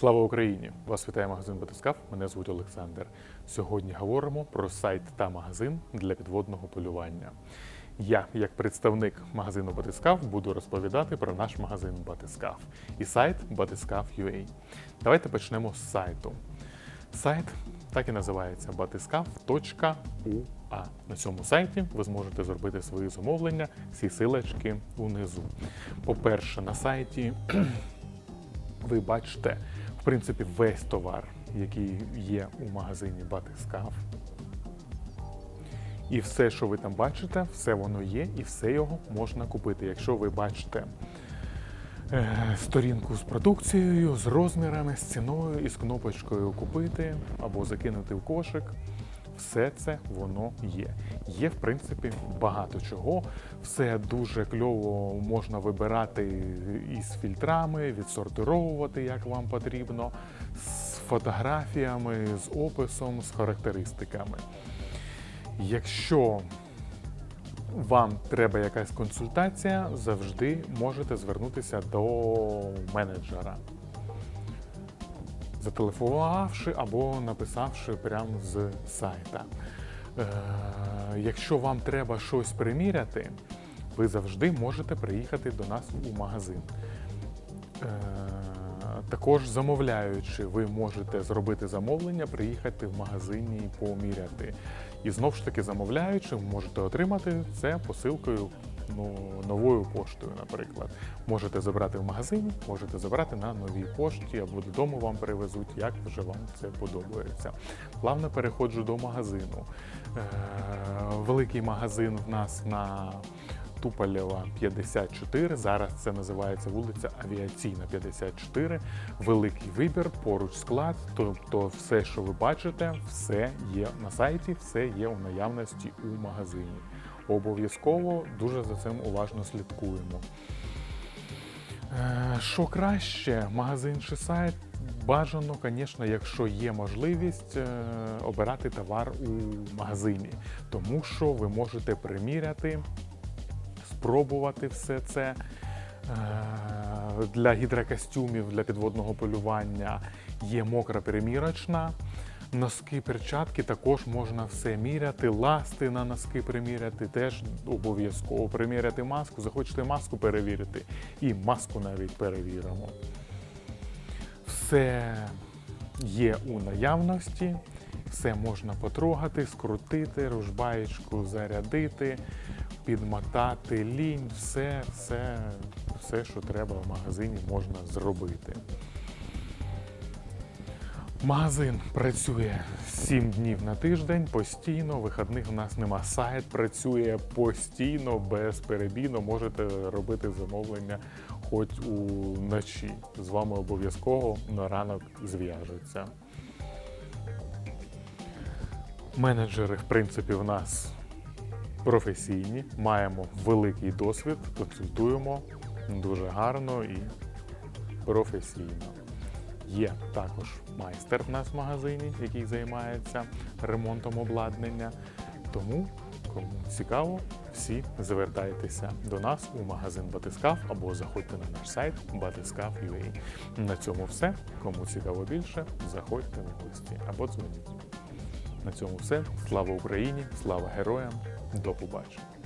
Слава Україні! Вас вітає магазин Батискаф. Мене звуть Олександр. Сьогодні говоримо про сайт та магазин для підводного полювання. Я, як представник магазину Батискаф, буду розповідати про наш магазин Батискаф і сайт Батискаф.ua. Давайте почнемо з сайту. Сайт так і називається batiskav.ua. На цьому сайті ви зможете зробити свої замовлення, всі силочки унизу. По-перше, на сайті ви бачите, в принципі, весь товар, який є у магазині Батискаф. І все, що ви там бачите, все воно є, і все його можна купити. Якщо ви бачите е, сторінку з продукцією, з розмірами, з ціною і з кнопочкою купити або закинути в кошик. Все це воно є. Є, в принципі, багато чого. Все дуже кльово можна вибирати із фільтрами, відсортировувати, як вам потрібно, з фотографіями, з описом, з характеристиками. Якщо вам треба якась консультація, завжди можете звернутися до менеджера, зателефонувавши або написавши прямо з сайта. Е, якщо вам треба щось приміряти, ви завжди можете приїхати до нас у магазин. Е, також замовляючи, ви можете зробити замовлення, приїхати в магазині і поміряти. І знову ж таки, замовляючи, ви можете отримати це посилкою ну, новою поштою, наприклад. Можете забрати в магазині, можете забрати на новій пошті або додому вам привезуть, як вже вам це подобається. Плавно переходжу до магазину. Е, великий магазин в нас на Туполєва 54. Зараз це називається вулиця Авіаційна 54. Великий вибір, поруч склад. Тобто, все, що ви бачите, все є на сайті, все є у наявності у магазині. Обов'язково дуже за цим уважно слідкуємо. Е, Що краще, магазин чи сайт? Бажано, звісно, якщо є можливість е, обирати товар у магазині, тому що ви можете приміряти спробувати все це. Е, Для гідрокостюмів, для підводного полювання є мокра перемірочна. Носки, перчатки також можна все міряти, ласти на носки приміряти, теж обов'язково приміряти маску. Захочете маску перевірити, і маску навіть перевіримо. Все є у наявності, все можна потрогати, скрутити, ружбаєчку зарядити, підмотати лінь, все, все, все, що треба в магазині, можна зробити. Магазин працює 7 днів на тиждень, постійно, вихідних у нас нема. Сайт працює постійно, безперебійно. Можете робити замовлення хоч уночі. З вами обов'язково на ранок зв'яжуться. Менеджери, в принципі, в нас професійні, маємо великий досвід, консультуємо дуже гарно і професійно. Є також майстер в нас в магазині, який займається ремонтом обладнання. Тому, кому цікаво, всі звертайтеся до нас у магазин Батискаф або заходьте на наш сайт batiskav.ua. На цьому все. Кому цікаво більше, заходьте в гості або дзвоніть. На цьому все. Слава Україні! Слава героям! До побачення!